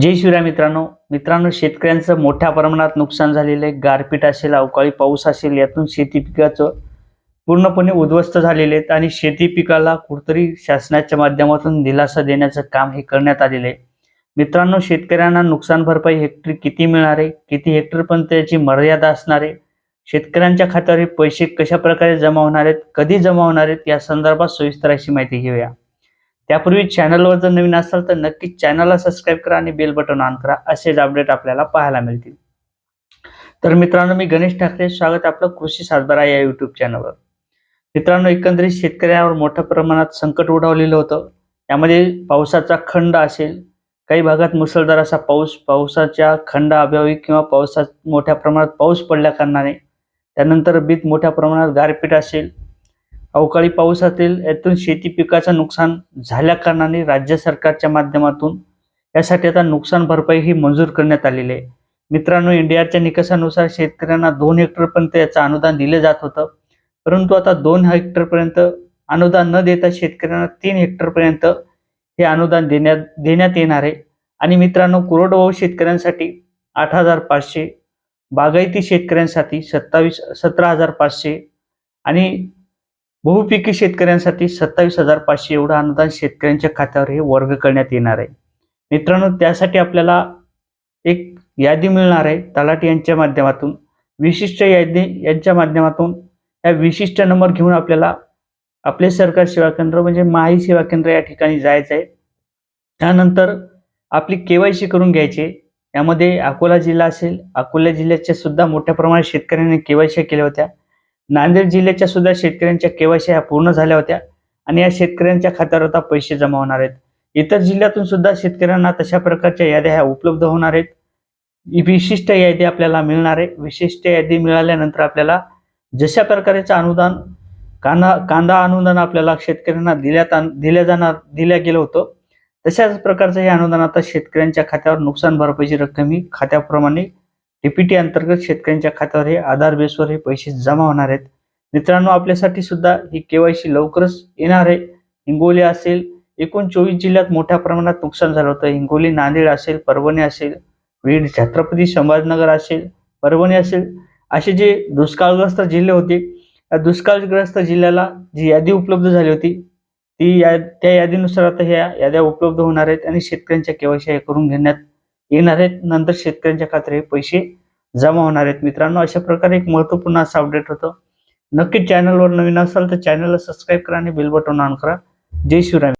जय शिवराय मित्रांनो. मित्रांनो शेतकऱ्यांचं मोठ्या प्रमाणात नुकसान झालेलं आहे. गारपीट असेल अवकाळी पाऊस असेल यातून शेती पिकाचं पूर्णपणे उद्ध्वस्त झालेले आहेत आणि शेती पिकाला कुठतरी शासनाच्या माध्यमातून दिलासा देण्याचं काम हे करण्यात आलेलं आहे. मित्रांनो शेतकऱ्यांना नुकसान भरपाई हेक्टरी किती मिळणार आहे? किती हेक्टर पण त्याची मर्यादा असणार आहे? शेतकऱ्यांच्या खात्यावर हे पैसे कशा प्रकारे जमा होणार आहेत? कधी जमा होणार आहेत? या संदर्भात सविस्तर अशी माहिती घेऊया. त्यापूर्वी चॅनलवर जर नवीन असाल तर नक्कीच चॅनलला सबस्क्राईब करा आणि बेल बटन ऑन करा. असेच अपडेट आपल्याला पाहायला मिळतील. तर मित्रांनो मी गणेश ठाकरे. स्वागत आपलं कृषी सातबारा या युट्यूब चॅनलवर मित्रांनो एकंदरीत शेतकऱ्यांवर मोठ्या प्रमाणात संकट ओढवलेलं होतं. यामध्ये पावसाचा खंड असेल काही भागात मुसळधार असा पाऊस पावसाच्या खंड अभावी किंवा पावसात मोठ्या प्रमाणात पाऊस पडल्या कारणाने त्यानंतर बीत मोठ्या प्रमाणात गारपीट असेल अवकाळी पाऊसातील यातून शेती पिकाचं नुकसान झाल्या कारणाने राज्य सरकारच्या माध्यमातून यासाठी आता नुकसान भरपाई ही मंजूर करण्यात आलेली आहे. मित्रांनो इंडियाच्या निकषानुसार शेतकऱ्यांना दोन हेक्टरपर्यंत याचं अनुदान दिलं जात होतं. परंतु आता दोन हेक्टरपर्यंत अनुदान न देता शेतकऱ्यांना तीन हेक्टरपर्यंत हे अनुदान देण्यात देण्यात येणार आहे. आणि मित्रांनो कोरडवाहू शेतकऱ्यांसाठी आठ हजार पाचशे बागायती शेतकऱ्यांसाठी सत्तावीस सतरा हजार पाचशे आणि बहुपिकी शेतकऱ्यांसाठी सत्तावीस हजार पाचशे एवढं अनुदान शेतकऱ्यांच्या खात्यावर हे वर्ग करण्यात येणार आहे. मित्रांनो त्यासाठी आपल्याला एक यादी मिळणार आहे तलाठी यांच्या माध्यमातून. विशिष्ट यादी यांच्या माध्यमातून या विशिष्ट नंबर घेऊन आपल्याला आपले सरकार सेवा केंद्र म्हणजे माही सेवा केंद्र या ठिकाणी जायचं आहे त्यानंतर आपली केवायसी करून घ्यायची. यामध्ये अकोला जिल्हा असेल अकोला जिल्ह्याच्या सुद्धा मोठ्या प्रमाणात शेतकऱ्यांनी केवायसी केल्या होत्या. नांदेड जिल्ह्याच्या सुद्धा शेतकऱ्यांच्या केवायसी ह्या पूर्ण झाल्या होत्या आणि या शेतकऱ्यांच्या खात्यावर आता पैसे जमा होणार आहेत. इतर जिल्ह्यातून सुद्धा शेतकऱ्यांना तशा प्रकारच्या याद्या ह्या उपलब्ध होणार आहेत. विशिष्ट यादी आपल्याला मिळणार आहे. विशिष्ट यादी मिळाल्यानंतर आपल्याला जशा प्रकारचं अनुदान कांदा कांदा अनुदान आपल्याला शेतकऱ्यांना दिल्यात दिल्या जाणार दिल्या गेलं होतं तशाच प्रकारचं हे अनुदान आता शेतकऱ्यांच्या खात्यावर नुकसान भरपाईची रक्कम ही खात्याप्रमाणे डीपीटी अंतर्गत शेतकऱ्यांच्या खात्यावर हे आधार बेसवर हे पैसे जमा होणार आहेत. मित्रांनो आपल्यासाठी सुद्धा ही केवायसी लवकरच येणार आहे. हिंगोली असेल एकूण चोवीस जिल्ह्यात मोठ्या प्रमाणात नुकसान झालं होतं. हिंगोली नांदेड असेल परभणी असेल बीड छत्रपती संभाजीनगर असेल परभणी असेल असे जे दुष्काळग्रस्त जिल्हे होते या दुष्काळग्रस्त जिल्ह्याला जी यादी उपलब्ध झाली होती ती या त्या यादीनुसार आता ह्या याद्या उपलब्ध होणार आहेत आणि शेतकऱ्यांच्या केवायसी करून घेण्यात येणार आहेत. नंतर शेतकऱ्यांच्या खात्यात हे पैसे जमा होणार आहेत. मित्रांनो अशा प्रकारे एक महत्त्वपूर्ण असं अपडेट होतं. नक्की चॅनलवर नवीन असाल तर चॅनलला सबस्क्राईब करा आणि बेल बटन ऑन करा. जय शिवराम